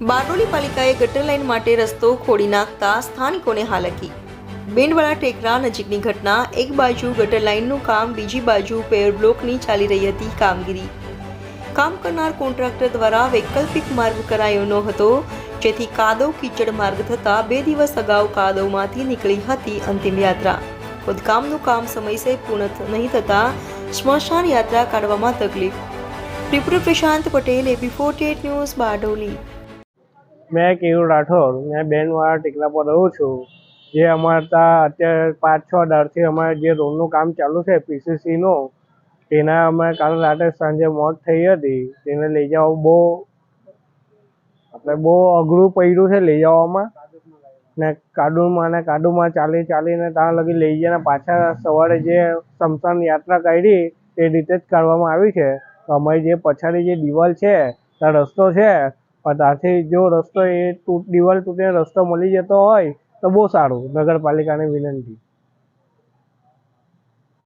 બારડોલી પાલિકાએ ગટર લાઇન માટે રસ્તો ખોડી નાખતા સ્થાનિકોને હાલકી. બેન્ડવાળા ટેકરા નજીકની ઘટના, એક બાજુ ગટર લાઇનનું કામ, બીજી બાજુ પેવર બ્લોકની ચાલી રહી હતી કામગીરી. કામ કરનાર કોન્ટ્રાક્ટર દ્વારા વૈકલ્પિક માર્ગ કરાયો ન હતો, જેથી કાદવ કીચડ માર્ગ થતાં બે દિવસ અગાઉ કાદવમાંથી નીકળી હતી અંતિમ યાત્રા. ખોદકામનું કામ સમયસર પૂર્ણ નહીં થતાં સ્મશાન યાત્રા કાઢવામાં તકલીફ. Reporter Prashant Patel AP forty news Bardoli. મેં કેયુર રાઠોડ, મેં બેનવાળા ટેકરા પર રહું છું. જે અમારે ત્યાં અત્યારે પાંચ, છ દાડથી અમારે જે રોડનું કામ ચાલુ છે પીસીસીનું તેના અમે કાલ રાતે સાંજે મોત થઈ હતી. તેને લઈ જવા બહુ આપણે બહુ અઘરું પડ્યું છે લઈ જવામાં. ને કાડુમાં ને કાડુમાં ચાલી ચાલીને ત્યાં લગી લઈ જઈને પાછા સવારે જે સમસાન યાત્રા કાઢી, તે રીતે જ કાઢવામાં આવી છે. અમારી જે પછાડી જે દિવાલ છે ત્યાં રસ્તો છે પણ ત્યાંથી જો રસ્તો એ તૂટ, દિવાલ તૂટીને રસ્તો મળી જતો હોય તો બહુ સારું નગરપાલિકાને વિનંતી.